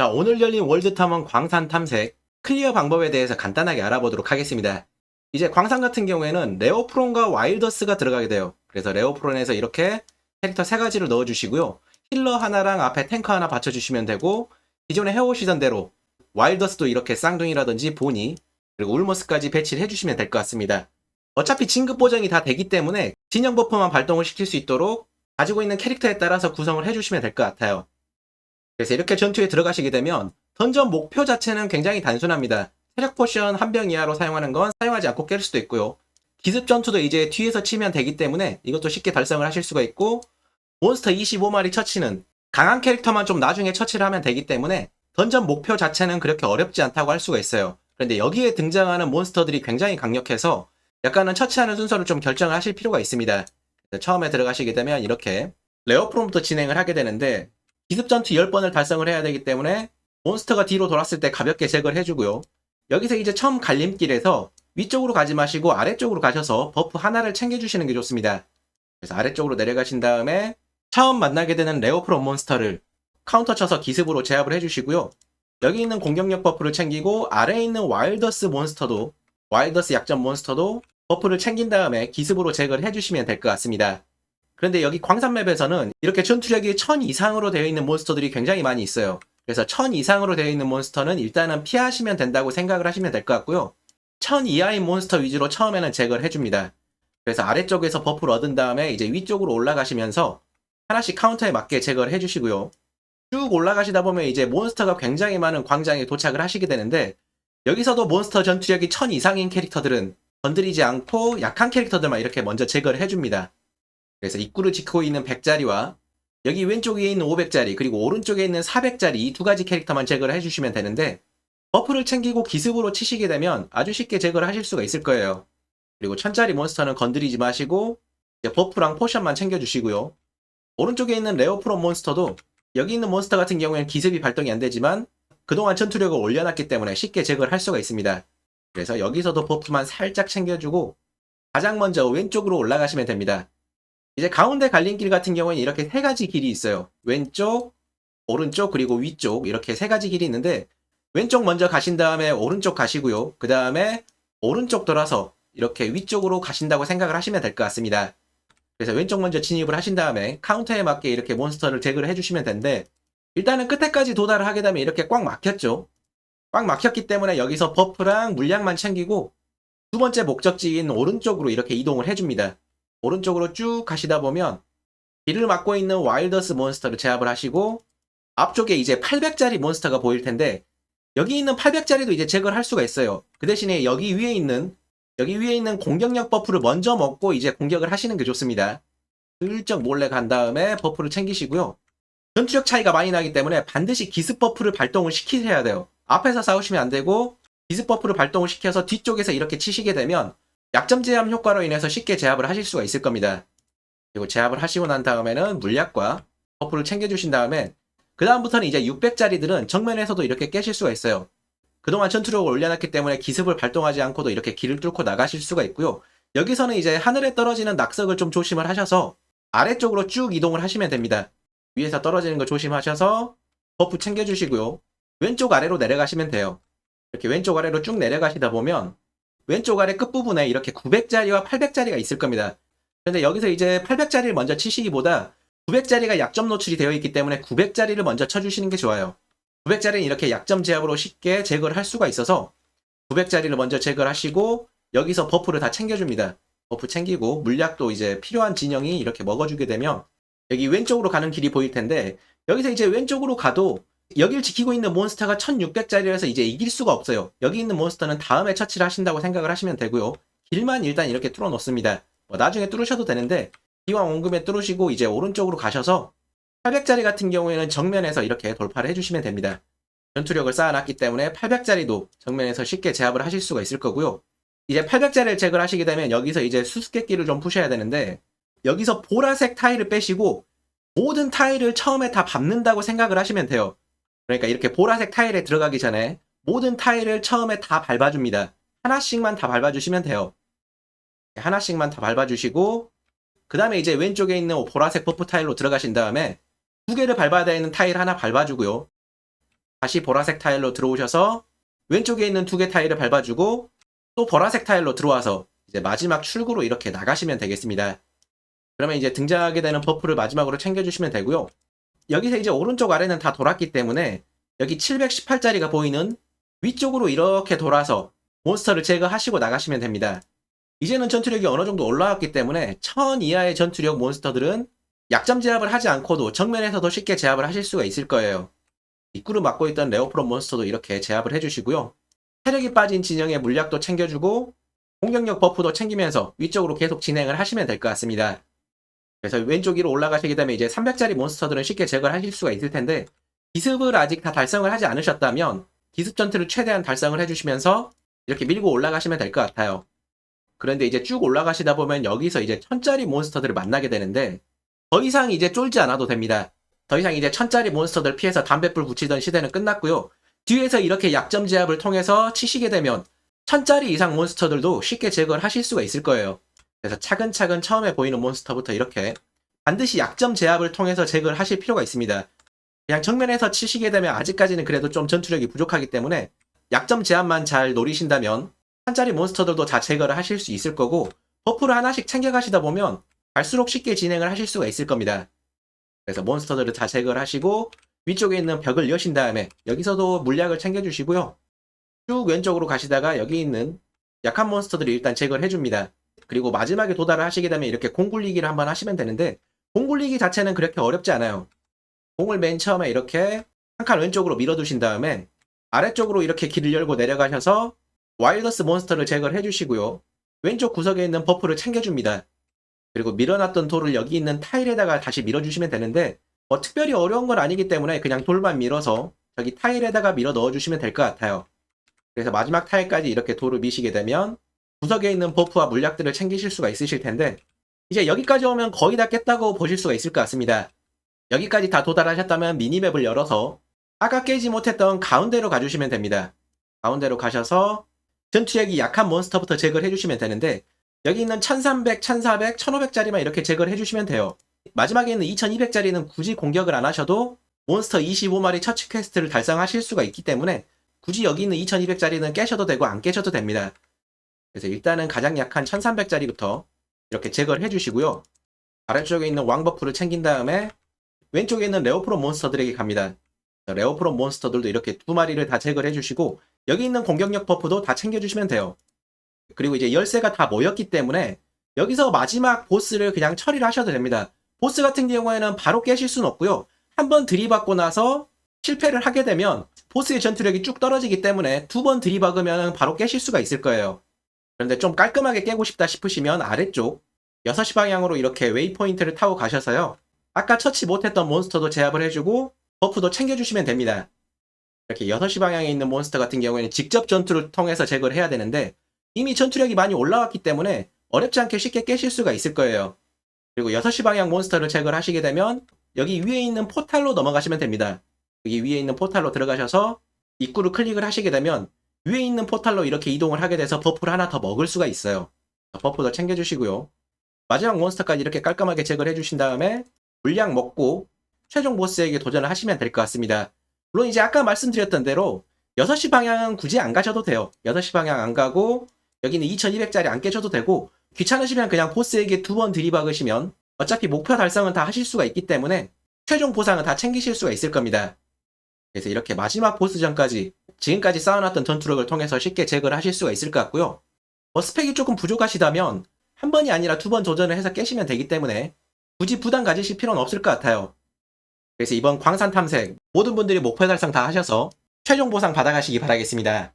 자, 오늘 열린 월드탐험 광산 탐색 클리어 방법에 대해서 간단하게 알아보도록 하겠습니다. 이제 광산 같은 경우에는 레오프론과 와일더스가 들어가게 돼요. 그래서 레오프론에서 이렇게 캐릭터 세 가지를 넣어주시고요. 힐러 하나랑 앞에 탱커 하나 받쳐주시면 되고 기존에 해오시던 대로 와일더스도 이렇게 쌍둥이라든지 보니 그리고 울머스까지 배치를 해주시면 될 것 같습니다. 어차피 진급 보정이 다 되기 때문에 진영 버프만 발동을 시킬 수 있도록 가지고 있는 캐릭터에 따라서 구성을 해주시면 될 것 같아요. 그래서 이렇게 전투에 들어가시게 되면 던전 목표 자체는 굉장히 단순합니다. 체력 포션 한 병 이하로 사용하는 건 사용하지 않고 깰 수도 있고요. 기습 전투도 이제 뒤에서 치면 되기 때문에 이것도 쉽게 달성을 하실 수가 있고 몬스터 25마리 처치는 강한 캐릭터만 좀 나중에 처치를 하면 되기 때문에 던전 목표 자체는 그렇게 어렵지 않다고 할 수가 있어요. 그런데 여기에 등장하는 몬스터들이 굉장히 강력해서 약간은 처치하는 순서를 좀 결정을 하실 필요가 있습니다. 처음에 들어가시게 되면 이렇게 레어 프롬부터 진행을 하게 되는데 기습 전투 10번을 달성을 해야 되기 때문에 몬스터가 뒤로 돌았을 때 가볍게 제거를 해주고요. 여기서 이제 처음 갈림길에서 위쪽으로 가지 마시고 아래쪽으로 가셔서 버프 하나를 챙겨주시는 게 좋습니다. 그래서 아래쪽으로 내려가신 다음에 처음 만나게 되는 레오프롬 몬스터를 카운터 쳐서 기습으로 제압을 해주시고요. 여기 있는 공격력 버프를 챙기고 아래에 있는 와일더스 몬스터도 와일더스 약점 몬스터도 버프를 챙긴 다음에 기습으로 제거를 해주시면 될 것 같습니다. 그런데 여기 광산맵에서는 이렇게 전투력이 1000 이상으로 되어 있는 몬스터들이 굉장히 많이 있어요. 그래서 1000 이상으로 되어 있는 몬스터는 일단은 피하시면 된다고 생각을 하시면 될 것 같고요. 1000 이하인 몬스터 위주로 처음에는 제거를 해줍니다. 그래서 아래쪽에서 버프를 얻은 다음에 이제 위쪽으로 올라가시면서 하나씩 카운터에 맞게 제거를 해주시고요. 쭉 올라가시다 보면 이제 몬스터가 굉장히 많은 광장에 도착을 하시게 되는데 여기서도 몬스터 전투력이 1000 이상인 캐릭터들은 건드리지 않고 약한 캐릭터들만 이렇게 먼저 제거를 해줍니다. 그래서 입구를 지키고 있는 100짜리와 여기 왼쪽에 있는 500짜리 그리고 오른쪽에 있는 400짜리 이 두 가지 캐릭터만 제거를 해주시면 되는데 버프를 챙기고 기습으로 치시게 되면 아주 쉽게 제거를 하실 수가 있을 거예요. 그리고 1000짜리 몬스터는 건드리지 마시고 버프랑 포션만 챙겨주시고요. 오른쪽에 있는 레오프롬 몬스터도 여기 있는 몬스터 같은 경우에는 기습이 발동이 안 되지만 그동안 전투력을 올려놨기 때문에 쉽게 제거를 할 수가 있습니다. 그래서 여기서도 버프만 살짝 챙겨주고 가장 먼저 왼쪽으로 올라가시면 됩니다. 이제 가운데 갈림길 같은 경우에는 이렇게 세 가지 길이 있어요. 왼쪽, 오른쪽, 그리고 위쪽 이렇게 세 가지 길이 있는데 왼쪽 먼저 가신 다음에 오른쪽 가시고요. 그 다음에 오른쪽 돌아서 이렇게 위쪽으로 가신다고 생각을 하시면 될 것 같습니다. 그래서 왼쪽 먼저 진입을 하신 다음에 카운터에 맞게 이렇게 몬스터를 제거를 해주시면 되는데 일단은 끝에까지 도달을 하게 되면 이렇게 꽉 막혔죠. 꽉 막혔기 때문에 여기서 버프랑 물량만 챙기고 두 번째 목적지인 오른쪽으로 이렇게 이동을 해줍니다. 오른쪽으로 쭉 가시다 보면 길을 막고 있는 와일더스 몬스터를 제압을 하시고 앞쪽에 이제 800짜리 몬스터가 보일 텐데 여기 있는 800짜리도 이제 제거를 할 수가 있어요. 그 대신에 여기 위에 있는 여기 위에 있는 공격력 버프를 먼저 먹고 이제 공격을 하시는 게 좋습니다. 슬쩍 몰래 간 다음에 버프를 챙기시고요. 전투력 차이가 많이 나기 때문에 반드시 기습 버프를 발동을 시키셔야 돼요. 앞에서 싸우시면 안 되고 기습 버프를 발동을 시켜서 뒤쪽에서 이렇게 치시게 되면 약점 제압 효과로 인해서 쉽게 제압을 하실 수가 있을 겁니다. 그리고 제압을 하시고 난 다음에는 물약과 버프를 챙겨주신 다음에 그 다음부터는 이제 600짜리들은 정면에서도 이렇게 깨실 수가 있어요. 그동안 전투력을 올려놨기 때문에 기습을 발동하지 않고도 이렇게 길을 뚫고 나가실 수가 있고요. 여기서는 이제 하늘에 떨어지는 낙석을 좀 조심을 하셔서 아래쪽으로 쭉 이동을 하시면 됩니다. 위에서 떨어지는 거 조심하셔서 버프 챙겨주시고요. 왼쪽 아래로 내려가시면 돼요. 이렇게 왼쪽 아래로 쭉 내려가시다 보면 왼쪽 아래 끝부분에 이렇게 900짜리와 800짜리가 있을 겁니다. 근데 여기서 이제 800짜리를 먼저 치시기보다 900짜리가 약점 노출이 되어 있기 때문에 900짜리를 먼저 쳐주시는 게 좋아요. 900짜리는 이렇게 약점 제압으로 쉽게 제거를 할 수가 있어서 900짜리를 먼저 제거를 하시고 여기서 버프를 다 챙겨줍니다. 버프 챙기고 물약도 이제 필요한 진영이 이렇게 먹어주게 되면 여기 왼쪽으로 가는 길이 보일 텐데 여기서 이제 왼쪽으로 가도 여길 지키고 있는 몬스터가 1600짜리라서 이제 이길 수가 없어요. 여기 있는 몬스터는 다음에 처치를 하신다고 생각을 하시면 되고요. 길만 일단 이렇게 뚫어 놓습니다. 뭐 나중에 뚫으셔도 되는데 기왕 원금에 뚫으시고 이제 오른쪽으로 가셔서 800짜리 같은 경우에는 정면에서 이렇게 돌파를 해주시면 됩니다. 전투력을 쌓아놨기 때문에 800짜리도 정면에서 쉽게 제압을 하실 수가 있을 거고요. 이제 800짜리를 제거를 하시게 되면 여기서 이제 수수께끼를 좀 푸셔야 되는데 여기서 보라색 타일을 빼시고 모든 타일을 처음에 다 밟는다고 생각을 하시면 돼요. 그러니까 이렇게 보라색 타일에 들어가기 전에 모든 타일을 처음에 다 밟아줍니다. 하나씩만 다 밟아주시면 돼요. 하나씩만 다 밟아주시고 그 다음에 이제 왼쪽에 있는 보라색 버프 타일로 들어가신 다음에 두 개를 밟아야 되는 타일 하나 밟아주고요. 다시 보라색 타일로 들어오셔서 왼쪽에 있는 두 개 타일을 밟아주고 또 보라색 타일로 들어와서 이제 마지막 출구로 이렇게 나가시면 되겠습니다. 그러면 이제 등장하게 되는 버프를 마지막으로 챙겨주시면 되고요. 여기서 이제 오른쪽 아래는 다 돌았기 때문에 여기 718짜리가 보이는 위쪽으로 이렇게 돌아서 몬스터를 제거하시고 나가시면 됩니다. 이제는 전투력이 어느 정도 올라왔기 때문에 1000 이하의 전투력 몬스터들은 약점 제압을 하지 않고도 정면에서도 쉽게 제압을 하실 수가 있을 거예요. 입구를 막고 있던 레오프론 몬스터도 이렇게 제압을 해주시고요. 체력이 빠진 진영의 물약도 챙겨주고 공격력 버프도 챙기면서 위쪽으로 계속 진행을 하시면 될 것 같습니다. 그래서 왼쪽 위로 올라가시게 되면 이제 300짜리 몬스터들은 쉽게 제거를 하실 수가 있을 텐데 기습을 아직 다 달성을 하지 않으셨다면 기습 전투를 최대한 달성을 해주시면서 이렇게 밀고 올라가시면 될 것 같아요. 그런데 이제 쭉 올라가시다 보면 여기서 이제 1000짜리 몬스터들을 만나게 되는데 더 이상 이제 쫄지 않아도 됩니다. 더 이상 이제 1000짜리 몬스터들 피해서 담뱃불 붙이던 시대는 끝났고요. 뒤에서 이렇게 약점 제압을 통해서 치시게 되면 1000짜리 이상 몬스터들도 쉽게 제거를 하실 수가 있을 거예요. 그래서 차근차근 처음에 보이는 몬스터부터 이렇게 반드시 약점 제압을 통해서 제거를 하실 필요가 있습니다. 그냥 정면에서 치시게 되면 아직까지는 그래도 좀 전투력이 부족하기 때문에 약점 제압만 잘 노리신다면 한짜리 몬스터들도 다 제거를 하실 수 있을 거고 버프를 하나씩 챙겨가시다 보면 갈수록 쉽게 진행을 하실 수가 있을 겁니다. 그래서 몬스터들을 다 제거를 하시고 위쪽에 있는 벽을 여신 다음에 여기서도 물약을 챙겨주시고요. 쭉 왼쪽으로 가시다가 여기 있는 약한 몬스터들을 일단 제거를 해줍니다. 그리고 마지막에 도달을 하시게 되면 이렇게 공 굴리기를 한번 하시면 되는데 공 굴리기 자체는 그렇게 어렵지 않아요. 공을 맨 처음에 이렇게 한 칸 왼쪽으로 밀어두신 다음에 아래쪽으로 이렇게 길을 열고 내려가셔서 와일더스 몬스터를 제거를 해주시고요. 왼쪽 구석에 있는 버프를 챙겨줍니다. 그리고 밀어놨던 돌을 여기 있는 타일에다가 다시 밀어주시면 되는데 뭐 특별히 어려운 건 아니기 때문에 그냥 돌만 밀어서 저기 타일에다가 밀어 넣어주시면 될 것 같아요. 그래서 마지막 타일까지 이렇게 돌을 미시게 되면 구석에 있는 버프와 물약들을 챙기실 수가 있으실 텐데 이제 여기까지 오면 거의 다 깼다고 보실 수가 있을 것 같습니다. 여기까지 다 도달하셨다면 미니맵을 열어서 아까 깨지 못했던 가운데로 가주시면 됩니다. 가운데로 가셔서 전투력이 약한 몬스터부터 제거를 해주시면 되는데 여기 있는 1300, 1400, 1500짜리만 이렇게 제거를 해주시면 돼요. 마지막에 있는 2200짜리는 굳이 공격을 안 하셔도 몬스터 25마리 처치 퀘스트를 달성하실 수가 있기 때문에 굳이 여기 있는 2200짜리는 깨셔도 되고 안 깨셔도 됩니다. 그래서 일단은 가장 약한 1300짜리부터 이렇게 제거를 해주시고요. 아래쪽에 있는 왕버프를 챙긴 다음에 왼쪽에 있는 레오프로 몬스터들에게 갑니다. 레오프로 몬스터들도 이렇게 두 마리를 다 제거를 해주시고 여기 있는 공격력 버프도 다 챙겨주시면 돼요. 그리고 이제 열쇠가 다 모였기 때문에 여기서 마지막 보스를 그냥 처리를 하셔도 됩니다. 보스 같은 경우에는 바로 깨실 수는 없고요. 한번 들이받고 나서 실패를 하게 되면 보스의 전투력이 쭉 떨어지기 때문에 두 번 들이박으면 바로 깨실 수가 있을 거예요. 그런데 좀 깔끔하게 깨고 싶다 싶으시면 아래쪽 6시 방향으로 이렇게 웨이포인트를 타고 가셔서요. 아까 처치 못했던 몬스터도 제압을 해주고 버프도 챙겨주시면 됩니다. 이렇게 6시 방향에 있는 몬스터 같은 경우에는 직접 전투를 통해서 제거를 해야 되는데 이미 전투력이 많이 올라왔기 때문에 어렵지 않게 쉽게 깨실 수가 있을 거예요. 그리고 6시 방향 몬스터를 제거를 하시게 되면 여기 위에 있는 포탈로 넘어가시면 됩니다. 여기 위에 있는 포탈로 들어가셔서 입구를 클릭을 하시게 되면 위에 있는 포탈로 이렇게 이동을 하게 돼서 버프를 하나 더 먹을 수가 있어요. 버프도 챙겨주시고요. 마지막 몬스터까지 이렇게 깔끔하게 제거를 해주신 다음에 물약 먹고 최종 보스에게 도전을 하시면 될 것 같습니다. 물론 이제 아까 말씀드렸던 대로 6시 방향은 굳이 안 가셔도 돼요. 6시 방향 안 가고 여기는 2200짜리 안 깨셔도 되고 귀찮으시면 그냥 보스에게 두 번 들이박으시면 어차피 목표 달성은 다 하실 수가 있기 때문에 최종 보상은 다 챙기실 수가 있을 겁니다. 그래서 이렇게 마지막 보스전까지 지금까지 쌓아놨던 전투력을 통해서 쉽게 제거를 하실 수가 있을 것 같고요. 뭐 스펙이 조금 부족하시다면 한 번이 아니라 두 번 도전을 해서 깨시면 되기 때문에 굳이 부담 가지실 필요는 없을 것 같아요. 그래서 이번 광산 탐색 모든 분들이 목표 달성 다 하셔서 최종 보상 받아가시기 바라겠습니다.